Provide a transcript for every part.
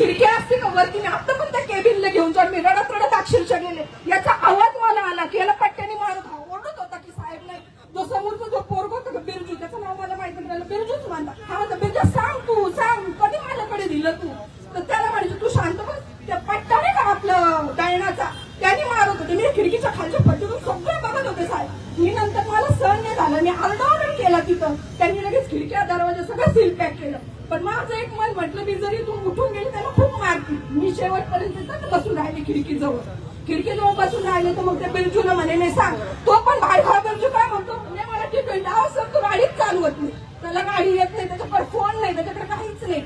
खिडक्या असतील वरती? मी आता पण त्या केबिनला घेऊन जाऊन मी रडत रडत अक्षरशः गेले. याचा आवाज मला आला की याला पट्ट्याने मारत ओरडत होता की साहेब नाही. जो समोरचा जो पोरग होता का बिरजू त्याचं नाव मला माहिती नाही. त्याला बिरजूच मानला हा म्हणता बिरजा सांग तू सांग. कधी माझ्याकडे दिलं तू? तर त्याला म्हणजे तू शांत बस. त्या पट्टा नाही का आपलं गायनाचा? त्याने मारत होते. मी खिडकीच्या खालच्या पट्टीतून सगळं बघत होते साहेब. मी नंतर मला सहन नाही झालं. मी आरडाओरड केला तिथं. त्यांनी लगेच खिडक्या दरवाजा सगळं सील पॅक केलं. पण माझं एक मन म्हटलं मी जरी तू शेवटपर्यंत बसून राहिले खिडकीजवळ. खिडकीजवळ बसून राहिले तर मग ते बिरजूला म्हणे नाही सांग तो पण भाई भाऊ बिरजू काय म्हणतो? मला ठीक आहे सर तू गाडीच चालवत नाही. त्याला गाडी येत नाही त्याच्याकडे फोन नाही त्याच्याकडे काहीच नाही.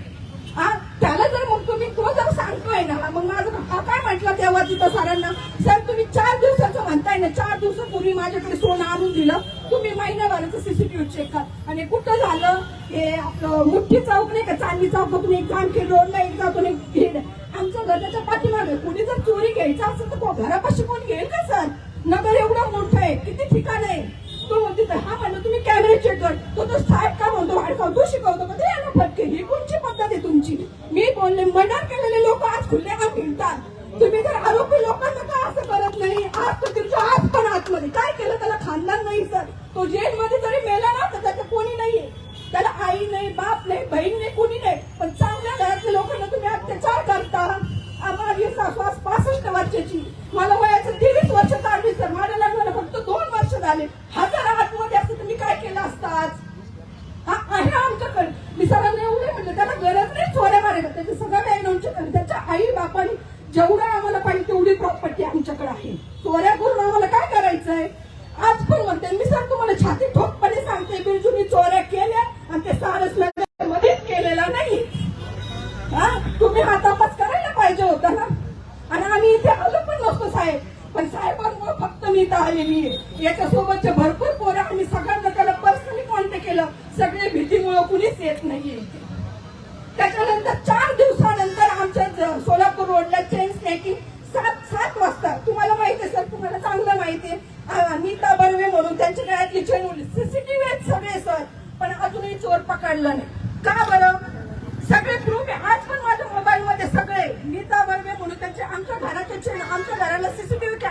हा त्याला जर मग तुम्ही तो जर सांगतोय ना मग माझं काय म्हटलं तेव्हा तिथं सरांना? सर तुम्ही चार दिवसाचं म्हणताय ना चार दिवसापूर्वी माझ्याकडे सोनं आणून दिलं. तुम्ही महिनाभराचं सीसीटीव्ही चेक कर. आणि कुठं झालं? हे आपलं मुठ्ठी चौक नाही का चांदणी चौकातून एक जामखेड रोडला एक जातून एक भीड आमच्या घराच्या पाठीमागे कुणी जर चोरी घ्यायचं असेल तर को- घरापाशी कोण घेईल का सर नगर एवढं मोठं आहे किती ठिकाण आहे तो म्हणते तर हा म्हणतो तुम्ही कॅमेरे तो तो साहेब काय म्हणतो? वाडकाव तू शिकवतो. म्हणजे ते याला फटके ही कोणची पद्धत आहे तुमची? मी बोलले मर्डर केलेले लोक आज खुले का फिरतात. तुम्ही जर आरोपी लोकांना का असं करत नाही? आज तर तुमच्या आज पण आतमध्ये. काय केलं? त्याला खानदान नाही सर. तो जेलमध्ये जरी मेला ना तर त्याचं कोणी नाहीये. त्याला आई नाही बाप नाही बहीण नाही कोणी नाही. पण चांगल्या घरातल्या लोकांना तुम्ही अत्याचार करता. माझी सासू पासष्ट वर्षाची. मला वयाचं तेवीस वर्ष चालली सर. माझ्या लग्नाला फक्त दोन वर्ष झाले हजार आतमध्ये असतं तुम्ही काय केलं असतं आज हा आहे आमच्याकडे मी सरांना एवढे म्हटलं त्याला गरज नाही चोऱ्या मारायला त्याचे सगळं काही नव्हतं त्याच्या आई बापाने जेवढं आम्हाला पाहिजे तेवढी प्रॉपर्टी आमच्याकडे आहे. चोऱ्या करून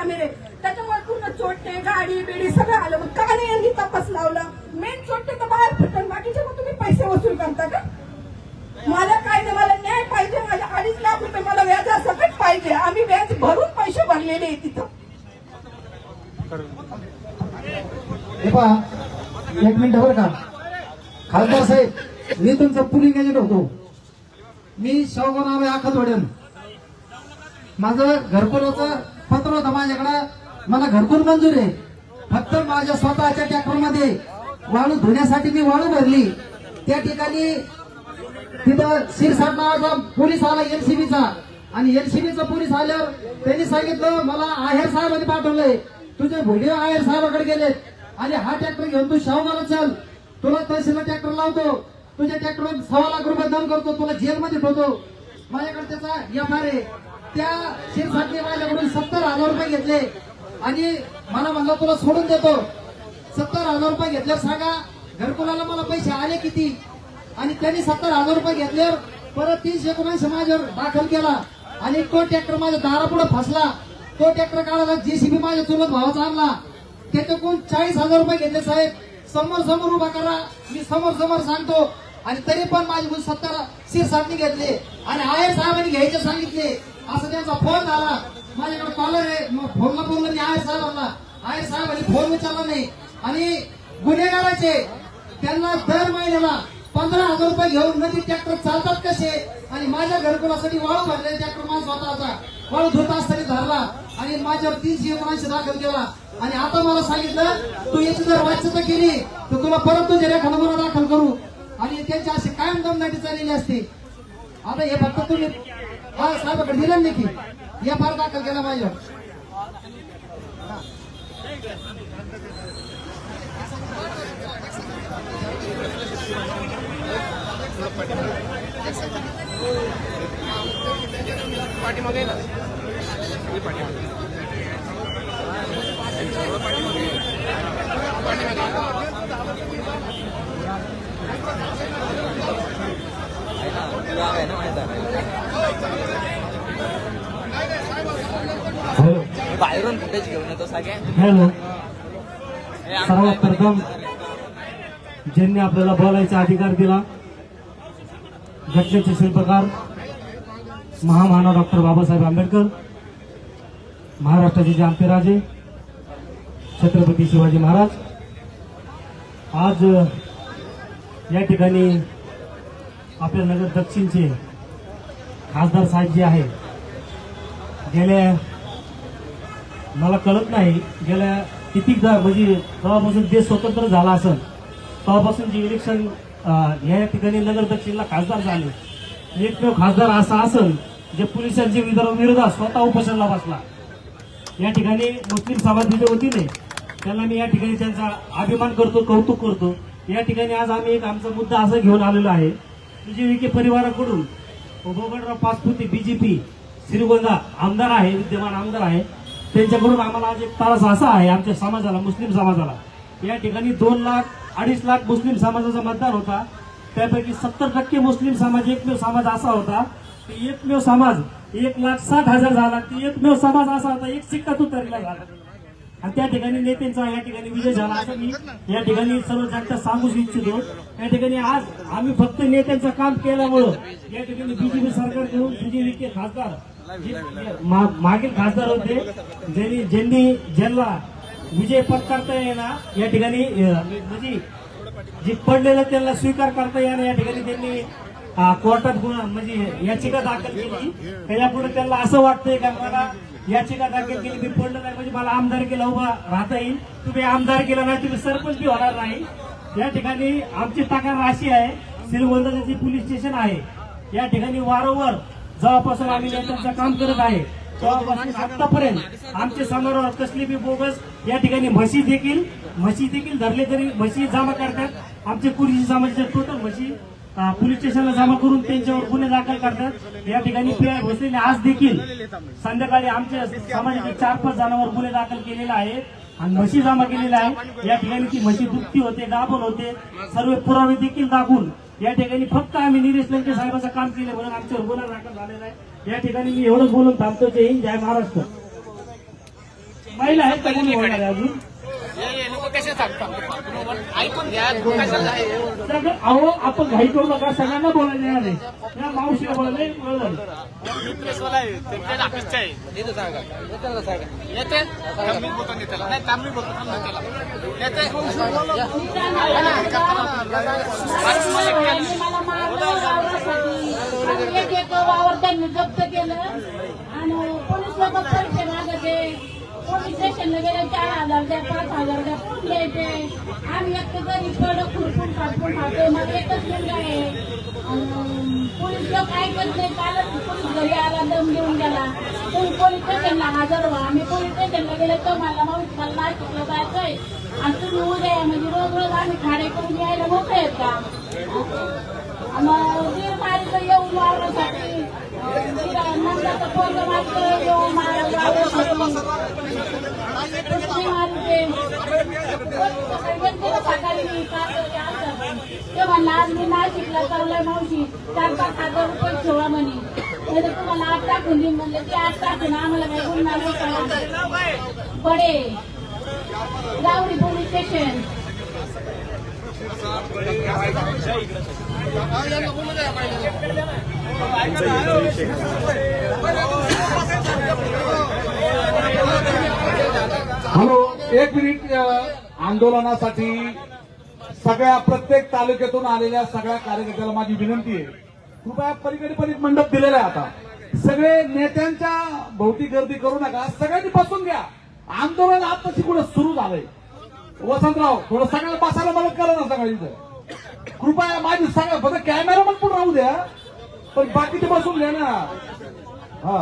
कॅमेरे. त्याच्यामुळे पूर्ण चोटते गाडी बिडी सगळं आलं. मग का नाही यांनी तपास लावला. मेन चोटते तर बाहेर फुटत बाकीचे मग तुम्ही पैसे वसूल करता का? मला काय नाही मला न्याय पाहिजे. माझ्या अडीच लाख रुपये मला व्याजासकट पाहिजे. आम्ही व्याज भरून पैसे भरलेले आहे तिथं. हे एक मिनिट बरं का. खासदार साहेब मी तुमचा पुलिंग एजंट होतो. मी शाहूगाव नाव आहे आखातवाड्यान. माझं घरकुलाचं मला घरकुल मंजूर आहे. फक्त माझ्या स्वतःच्या ट्रॅक्टरमध्ये वाळू धुण्यासाठी मी वाळू भरली. त्या ठिकाणी तिथं शिरसाट नावाचा पोलीस आला एलसीबीचा. आणि एलसीबीचा पोलीस आल्यावर त्यांनी सांगितलं मला आहेर साहेबांनी पाठवलंय. तुझे व्हिडिओ आहेर साहेबाकडे गेले आणि हा ट्रॅक्टर घेऊन तू शाहूमाला चल. तुला तहसीलला ट्रॅक्टर लावतो. तुझ्या ट्रॅक्टरवर सव्वा लाख रुपये दम करतो. तुला जेलमध्ये ठेवतो. माझ्याकडे त्याचा एफ आर आहे. त्या शिरसाटने माझ्याकडून सत्तर हजार रुपये घेतले. आणि मला म्हणला तुला सोडून देतो. सत्तर हजार रुपये घेतल्यावर सांगा घरकुलाला मला पैसे आले किती? आणि त्यांनी सत्तर हजार रुपये घेतल्यावर परत तीनशे एकोणऐंशी माझ्यावर दाखल केला. आणि तो ट्रॅक्टर माझ्या दारापुढे फसला. तो ट्रॅक्टर काढायला जेसीबी माझ्या चुलत भावाचा आणला. त्याच्याकडून चाळीस हजार रुपये घेतले साहेब? समोर समोर उभा करा. मी समोर समोर सांगतो. आणि तरी पण माझे सत्तर शिरसाटणी घेतले. आणि आयर साहेबांनी घ्यायचे सांगितले. असं त्यांचा फोन झाला. माझ्याकडे कॉलर आहे. मग फोनला बोललो मी आयर साहेबांना आयर साहेबांनी फोन विचारला नाही. आणि गुन्हेगाराचे त्यांना दर महिन्याला पंधरा हजार रुपये घेऊन नदी ट्रॅक्टर चालतात कसे? आणि माझ्या घरकुलासाठी वाळू भरले ट्रॅक्टर माझा स्वतःचा. वाळू धुत असताना धरला. आणि माझ्यावर तीनशे एकोणऐंशी दाखल केला. आणि आता मला सांगितलं तू याची जर वाच्यता केली तर तुला परत तुझ्या रेखा दाखल करू. आणि त्यांची अशी कायम दमदाटी चाललेली असते. आता हे फक्त तुम्ही हा साहेबाकडे दिलं नाही की. या फार दाखल केला माझ्या पाठीमागे ना पाठीमागे पाठीमागे. बाहेरून फुटेज घेऊन येतो हॅलो सर्वात प्रथम ज्यांनी आपल्याला बोलायचा अधिकार दिला घटनेचे शिल्पकार महामानव डॉक्टर बाबासाहेब आंबेडकर महाराष्ट्राचे जाणते राजे छत्रपती शिवाजी महाराज. आज या ठिकाणी आपल्या नगर दक्षिणचे खासदार साहेब जे आहे. गेल्या मला कळत नाही गेल्या कितीकदा म्हणजे तेव्हापासून देश स्वतंत्र झाला असेल तेव्हापासून जे इलेक्शन या ठिकाणी नगर दक्षिणला खासदार झाले. एकमेव खासदार असा असेल जे पोलिसांच्या विरोधा- विरोधात स्वतः उपोषणला बसला. या ठिकाणी मुस्लिम समाजाच्या वतीने त्यांना मी या ठिकाणी त्यांचा अभिमान करतो कौतुक करतो. या ठिकाणी आज आम्ही एक आमचा मुद्दा असा घेऊन आलेलो आहे की जे विखे परिवाराकडून गोगडराव पाचपुते बीजेपी श्रीगोंदा आमदार आहे विद्यमान आमदार आहे त्यांच्याकडून आम्हाला आज एक तारस असा आहे आमच्या समाजाला मुस्लिम समाजाला. या ठिकाणी दोन लाख अडीच लाख मुस्लिम समाजाचा मतदार होता. त्यापैकी सत्तर टक्के मुस्लिम समाज एकमेव समाज असा होता. की एकमेव समाज एक लाख साठ हजार झाला. की एकमेव समाज असा होता एक सिक्का तुतारीला झाला. आणि त्या ठिकाणी नेत्यांचा या ठिकाणी विजय झाला असं मी या ठिकाणी सर्व जनता सांगू इच्छितो. या ठिकाणी आज आम्ही फक्त नेत्यांचं काम केल्यामुळं या ठिकाणी बीजेपी सरकारकडून घेऊन विखे खासदार मागील खासदार होते. ज्यांनी ज्यांनी ज्यांना विजय पत्करता येणार या ठिकाणी म्हणजे जे पडलेलं त्यांना स्वीकार करता येणार या ठिकाणी त्यांनी कोर्टात म्हणजे याचिका दाखल केली. त्याच्यापुढे त्यांना असं वाटतंय का मला याचिका दाखल केली मी पडलं नाही म्हणजे मला आमदार केला उभा राहता येईल. तुम्ही आमदार केला नाही तुम्ही सरपंच बी होणार नाही. या ठिकाणी आमची तक्रार अशी आहे श्रीगोंदा जे पोलीस स्टेशन आहे या ठिकाणी वारंवार जेव्हापासून आम्ही नेत्यांचं काम करत आहे तेव्हापासून आतापर्यंत आमच्यासमोर कसली बी बोगस या ठिकाणी म्हशी देखील म्हशी देखील धरले तरी म्हशी जमा करतात. आमचे कुरीशी समाजाच्या टोटल म्हशी पोलीस स्टेशनला जमा करून त्यांच्यावर गुन्हे दाखल करतात. या ठिकाणी पीआय भोसलेने आज देखील संध्याकाळी आमच्या समाजाचे चार पाच जणांवर गुन्हे दाखल केलेले आहेत आणि म्हशी जमा केलेल्या आहे. या ठिकाणी ती म्हशी दुभती होते गाभण होते. सर्व पुरावे देखील दाखवून या ठिकाणी फक्त आम्ही निलेश लंके साहेबांचं काम केले म्हणून आमच्यावर गुन्हा दाखल झालेला आहे. या ठिकाणी मी एवढंच बोलून थांबतो. जय हिंद जय महाराष्ट्र. महिला आहेत अजून? अहो आपण घाई करू नका सगळ्यांना बोलायला येणार आहे. या मावशीला बोलायला नाही जप्त केलं आणि पोलीस लोक पैसे मागते स्टेशनला गेले चार हजार द्या पाच हजार द्या कोण द्यायचे? आम्ही एक गरीब पडं खुरपून फाटून खातो मला एकच मुलगा आहे. आणि पोलीस लोक ऐकत नाही कालच पोलीस घरी आला दम देऊन गेला. तुम्ही पोलीस स्टेशनला हजर व्हा. आम्ही पोलीस स्टेशनला गेले तर मला माऊस मला नाशिकला जायचंय. आणि तुम्ही उद्या म्हणजे रोज रोज आम्ही खाडे करून यायला मोकळे आहेत का? मग दीड मारीचं येऊन वावरासाठी ते म्हणलं आज मी नाशिकला चाललोय मावशी चार पाच हजार रुपये ठेवा म्हणे तर तुम्हाला आठ टाकून देईन म्हणले ते आठ टाकून आम्हाला काही गुन्हा नाही बडे गावडी पोलीस स्टेशन हॅलो एक मिनिट आंदोलनासाठी सगळ्या प्रत्येक तालुक्यातून आलेल्या सगळ्या कार्यकर्त्याला माझी विनंती आहे. कृपया पलीकडे पण एक मंडप दिलेला आहे आता. सगळे नेत्यांच्या भोवती गर्दी करू नका सगळ्यांनी बसून घ्या. आंदोलन आता कुठं सुरू झालंय? वसंतराव थोडं सगळ्याला बसायला मदत करा ना सगळ्यांचं कृपया माझी सगळं फक्त कॅमेरा पण राहू द्या. पण बाकीचे बसून घ्या ना. हा.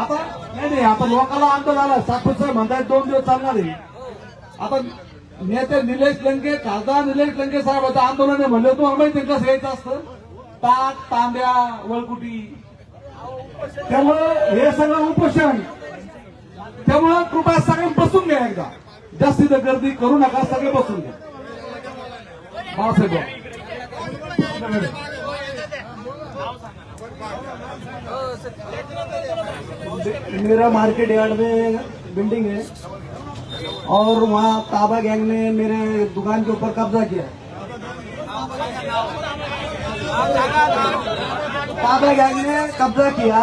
आता नाही नाही आता लोकांना आंदोलन आला. सातपूरचं म्हणताय दोन दिवस चालणार आहे. आता नेते निलेश लंके खासदार निलेश लंके साहेब आता आंदोलन आहे म्हणलं तुम्हाला माहिती कसं घ्यायचं असतं? ताक तांब्या वळकुटी त्यामुळं हे सगळं उपोषण. त्यामुळं कृपया सगळ्यांनी बसून घ्या एकदा. जास्तीत गर्दी करू नका सगळे बसून घ्या. बाळासाहेब मेरा मार्केट यार्ड में बिल्डिंग है और वहाँ ताबा गैंग ने मेरे दुकान के ऊपर कब्जा किया ताबा गैंग ने कब्जा किया।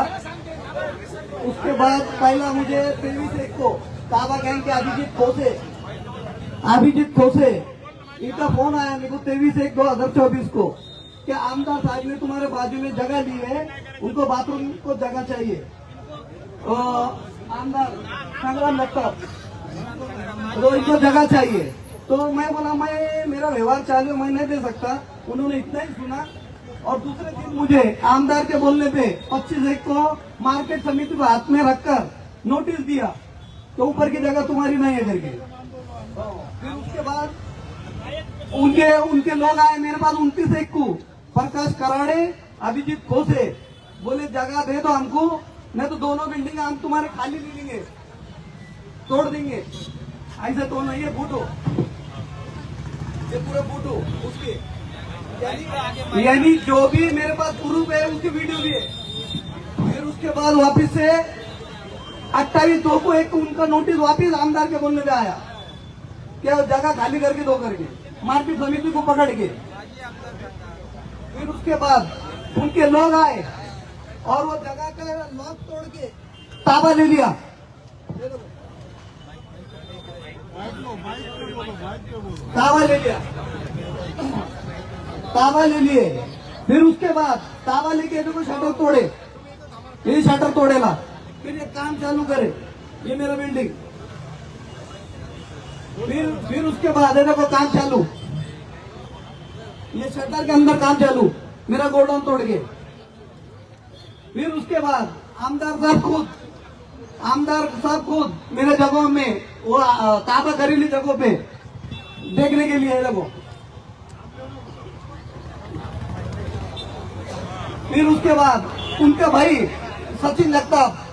उसके बाद पहला मुझे तेईस एक को ताबा गैंग के अभिजीत खोसे अभिजीत खोसे, इनका फ़ोन आया मेरे को तेईस एक दो हज़ार चौबीस को। कि आमदार साहब ने तुम्हारे बाजू में जगह ली है, उनको बाथरूम को जगह चाहिए। आमदार, संग्राम दत्तर तो इनको जगह चाहिए। तो मैं बोला, मैं, मेरा व्यवहार चालू मैं नहीं दे सकता। उन्होंने इतना ही सुना। और दूसरे दिन मुझे आमदार के बोलने पे 25 एक को मार्केट समिति को हाथ में रखकर नोटिस दिया तो ऊपर की जगह तुम्हारी नहीं है करके। फिर उसके बाद उनके उनके लोग आए मेरे पास उनतीस एक को। प्रकाश कराड़े, अभिजीत खोसे बोले, जगह दे दो हमको नहीं तो दोनों बिल्डिंग हम तुम्हारे खाली ले लेंगे। तोड़ देंगे। ऐसे तो नहीं है, फूटो। ये पूरे फूटो, उसके। यानी यानी जो भी मेरे पास प्रूफ है, उसकी वीडियो भी है। फिर उसके बाद वापस से अट्ठाईस दो को एक उनका नोटिस वापस आमदार के बोलने पे आया। क्या जगह खाली करके दो करके मार्केट समिति को पकड़ के। फिर उसके बाद उनके लोग आए और वो जगह का लॉक तोड़ के ताबा ले लिया। ताबा ले लिया। ताबा ले लिए। फिर उसके बाद ताबा लेके देखो शटर तोड़े। ये शटर तोड़ेला फिर ये काम चालू करे। ये मेरा बिल्डिंग फिर फिर उसके बाद देखो काम चालू। ये शटर के अंदर काम चालू। मेरा गोडाउन तोड़ के। फिर उसके बाद आमदार साहब खुद, आमदार साहब खुद मेरे जगहों में, वो ताबा करीली जगहों पे देखने के लिए लोगों। फिर उसके बाद उनके भाई सचिन जगताप,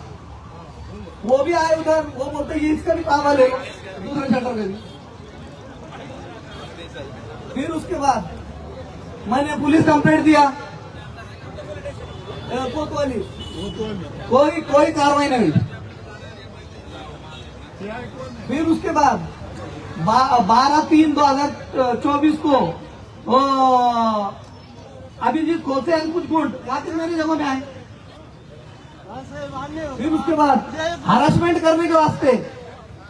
वो भी आए उधर, वो बोलते ये इसका भी ताबा ले दूसरे शटर का भी। फिर उसके बाद मैंने पुलिस कंप्लेंट दिया। कोई कोई कार्रवाई नहीं। फिर उसके बाद बारह तीन दो हज़ार चौबीस को अभिजीत खोसे अंकुश गुंड वापस मेरी जगह में आए। फिर उसके बाद, हरासमेंट करने के वास्ते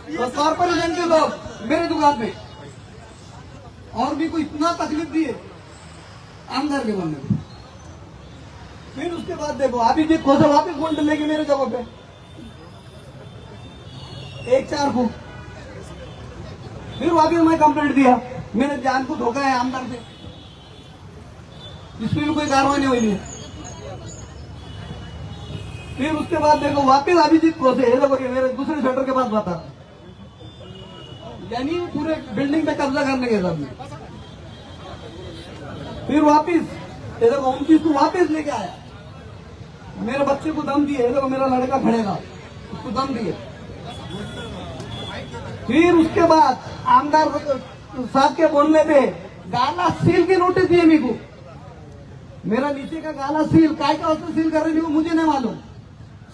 कॉर्पोरेशन के लोग मेरे दुकान पे, और भी को इतना तकलीफ़ दिए। आमदार के बनने में फिर उसके बाद देखो अभिजीत खोसे वापस गुंड लेके मेरे जगह पे। एक चार को। फिर वापिस मैं कंप्लेंट दिया। मेरे जान को धोखा है आमदार से। इसमें भी कोई कार्रवाई नहीं। हुई फिर उसके बाद देखो, वापिस अभिजीत को से देखो मेरे दूसरे शटर के पास बता यानी पूरे बिल्डिंग पे कब्जा करने के हिसाब में फिर वापिस देखो उनतीस को वापिस लेके आया। मेरे बच्चे को दम दिए देखो मेरा लड़का खड़ेगा, उसको दम दिए। फिर उसके बाद आमदार साहब के बोलने पे गाला सील की नोटिस दिए मेरे को। मेरा नीचे का गाला सील, काय का उसने सील कर रहे मुझे नहीं मालूम।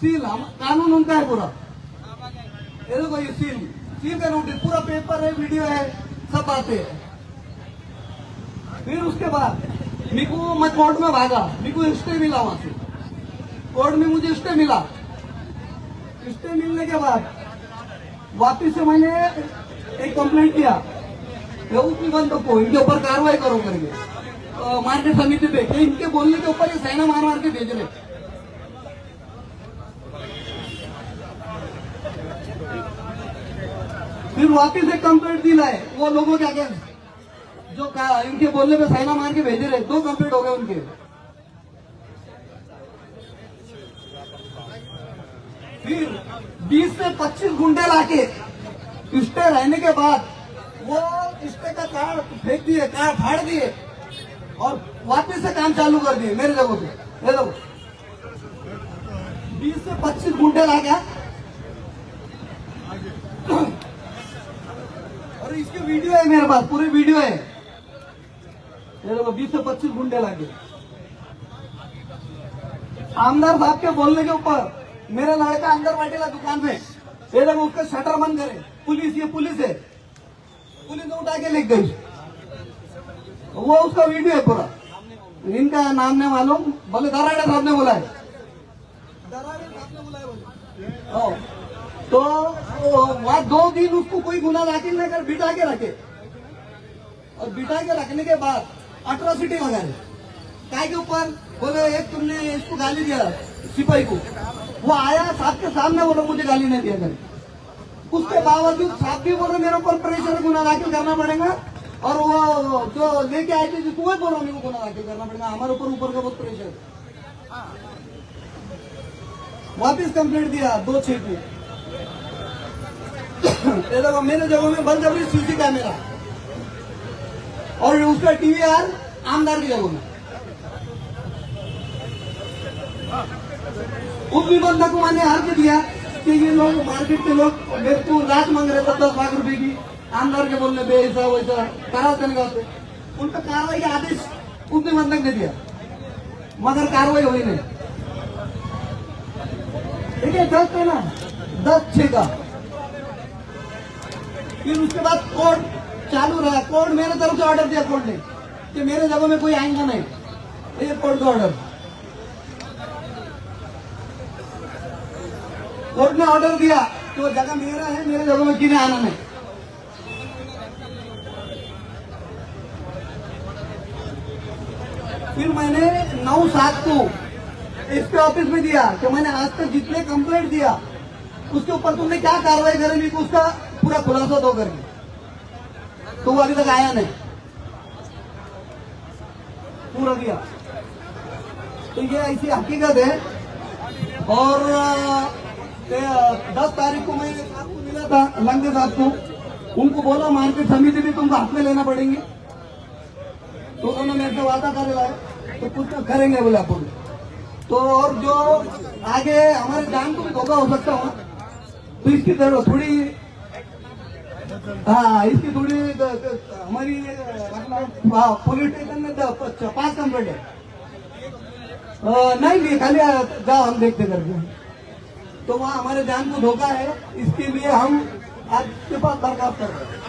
सील कानून उनका है पूरा। ये देखो ये सील सील का नोटिस, पूरा पेपर है वीडियो है, सब बातें है। फिर उसके बाद मेरे को मैं कोर्ट में भागा। मेरे को स्टे मिला वहाँ से। कोर्ट में मुझे स्टे मिला। स्टे मिलने के बाद वापिस से मैंने एक कंप्लेंट किया। बंद को इनके ऊपर कार्रवाई करो करके। अ, मार्केट समिति पे कि इनके बोलने के ऊपर ये सैना मार मार के भेज रहे। फिर वापिस एक कंप्लेंट दिला है वो लोगों के अगेंस्ट जो इनके बोलने पे साइना मार के भेजे रहे, दो कंप्लेंट हो गए उनके। फिर 20 से 25 गुंडे लाके स्टे रहने के बाद, वो स्टे का कार फेंक दिए, कार फाड़ दिए, और वापस से काम चालू कर दिए, मेरे जगह पे। लोग 20 से 25 गुंडे ला गया और इसकी वीडियो है मेरे पास, पूरी वीडियो है। 20 से 25 गुंडे लागे। आमदार साहब के बोलने के ऊपर मेरा लड़का अंदर बैठेगा दुकान में। ये देखो उसका शटर बंद करे। पुलिस, ये पुलिस है। पुलिस ने उठा के लेके गई। वो उसका वीडियो है पूरा। इनका नाम नहीं मालूम। बोले दराड़े साहब ने बोला है दराड़े साहब ने बोला। है। तो वहाँ दो दिन उसको कोई गुना दाखिल नहीं कर बिठा के रखे। और बिठा के रखने के बाद अट्रॉसिटी लगा रहे काय के ऊपर बोले, एक तुमने इसको गाली दिया सिपाही को वो आया साहब के सामने बोला मुझे गाली नहीं दिया करे. उसके बावजूद साहब भी बोले मेरे ऊपर प्रेशर गुना दाखिल करना पड़ेगा। और वो, जो लेके आए थे, जिसको वही बोला मेरे को गुना दाखिल करना पड़ेगा। हमारे ऊपर ऊपर का बहुत प्रेशर वापिस कंप्लेंट दिया, दो छह को मेरे जगह में बलजबरी सीसी कैमरा और उसका टीवी आर आमदार की जगह में। उप निबंधक को मैंने हार के दिया कि ये लोग मार्केट के लोग मेरे को रात मांग रहे थे दस लाख रुपए की। आमदार के बोलने पे ऐसा वैसा करा देने से उनका कार्रवाई का आदेश उप निबंधक ने दिया। मगर कार्रवाई हुई नहीं। ठीक है दस है ना दस छे का। फिर उसके बाद कोर्ट चालू रहा। कोर्ट मेरे तरफ़ से ऑर्डर दिया कोर्ट ने? कि मेरे जगह में कोई आएगा नहीं। ये कोर्ट का ऑर्डर कोर्ट ने ऑर्डर दिया कि वो जगह मेरा है, मेरे जगह में किन्हें आना नहीं। फिर मैंने नौ सात को इसके ऑफ़िस में दिया कि मैंने आज तक जितने कंप्लेंट दिया, उसके ऊपर तुमने क्या कार्रवाई करेगी उसका पूरा खुलासा दो करके। तो वो अभी तक आया नहीं। पूरा दिया तो ये ऐसी हकीकत है। और दस तारीख को मैं आपको मिला था, लंगे साहब को। उनको बोला मार्केट समिति भी तुमको हाथ में लेना पड़ेंगे। तो उन्होंने मेरे से वादा कर लाया तो कुछ तो करेंगे बोले अपन तो और जो आगे हमारे जान को भी धोखा हो सकता हो तो इसकी तरह थोड़ी हाँ इसकी थोड़ी द- द- हमारी पुलिस स्टेशन में द- पाँच कंप्लेंट है नहीं नहीं खाली जाओ हम देखते करके। तो वहाँ हमारे जान को धोखा है इसके लिए हम आपके पास दरखास्त कर रहे हैं।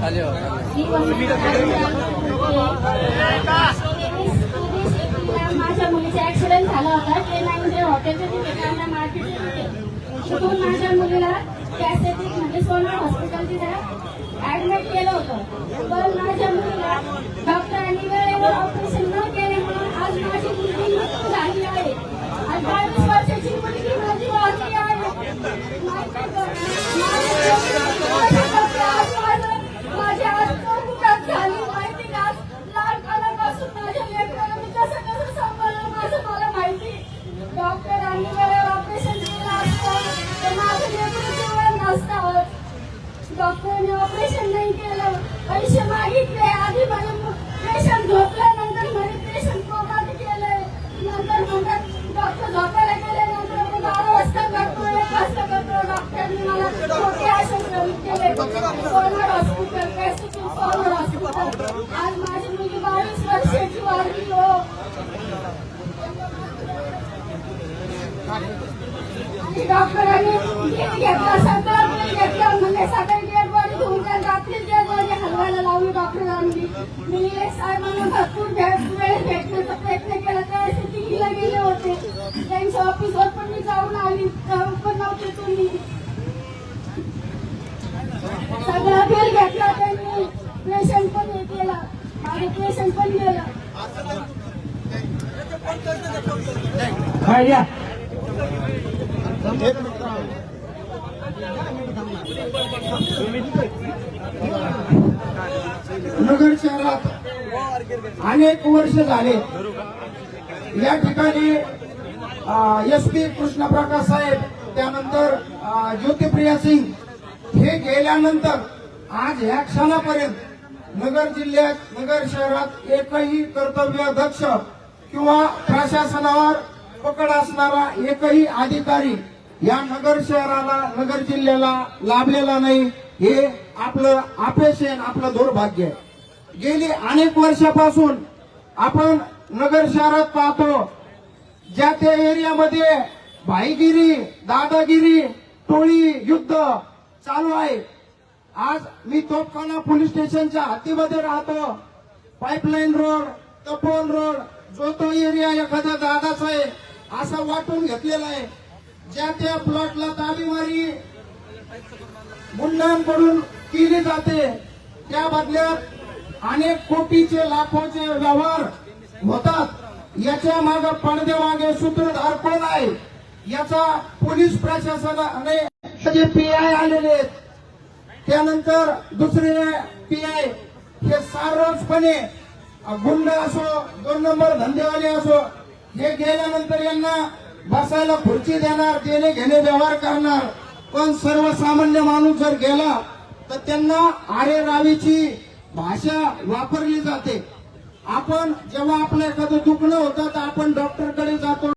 माझ्या माझ्या मुलीला कॅसेटिक म्हणजे सोना हॉस्पिटल तिथे ऍडमिट केलं होतं. पण माझ्या मुलीला डॉक्टरांनी वेळेवर डॉक्टरने ऑपरेशन नाही केलं पैसे मागितले आधी माझे पेशंट झोपल्यानंतर माझे पेशंट कोमात गेले नंतर म्हणतात डॉक्टर झोपायला गेले नंतर मी बारा वाजता करतो एक वाजता करतो डॉक्टरने मला छोटे आश्वासन केले Sonar hospital Pacific Sonar hospital आज माझी मुलगी बावीस वर्षाची वाढली हो। आणि डॉक्टरांनी घेतला सगळं घेतलं म्हणजे सकाळी डॉक्टरांनी मी एक साहेबांना भरपूर भेट वेळ भेटण्याचा प्रयत्न केला. त्या सिटीला गेले होते. त्यांच्या ऑफिसवर पण मी जाऊन आली. जाऊन पण नव्हते तुम्ही. सगळा बिल घेतला त्यांनी. पेशंट पण हे केला. माझं पेशंट पण गेला हा या नगर शहरात. अनेक वर्ष झाले. या ठिकाणी एस पी कृष्णप्रकाश साहेब त्यानंतर ज्योतिप्रिया सिंग हे गेल्यानंतर आज ह्या क्षणापर्यंत नगर जिल्ह्यात नगर शहरात एकही कर्तव्य दक्ष किंवा प्रशासनावर पकड असणारा एकही अधिकारी या नगर शहराला नगर जिल्ह्याला लाभलेला नाही. हे आपलं अपेक्षेन आपलं दुर्भाग्य आहे. गेली अनेक वर्षापासून आपण नगर शहरात पाहतो ज्या त्या एरियामध्ये भाईगिरी दादागिरी टोळी युद्ध चालू आहे. आज मी तोपखाना पोलीस स्टेशनच्या हद्दीमध्ये राहतो. पाईपलाईन रोड तपोन रोड जो तो एरिया एखाद्या दादाचा आहे असा वाटून घेतलेला आहे. ज्या त्या प्लॉटला दाबीमारी मुंडांकडून केली जाते त्या बदल्यात अनेक कोटीचे लाखोचे व्यवहार होतात. याच्या मागे पडद्यामागे सूत्रधार कोण आहे. याचा पोलीस प्रशासनाने जे पी आय आलेले आहेत त्यानंतर दुसरे पी आय हे सारसपणे गुंड असो दोन नंबर धंदेवाले असो हे गेल्यानंतर यांना बसायला खुर्ची देणार देणे घेणे व्यवहार करणार. पण सर्वसामान्य माणूस जर गेला तर त्यांना आरे रावीची भाषा वापरली जाते. आपण जेव्हा आपलं एखादं दुखणं होतं तर आपण डॉक्टरकडे जातो.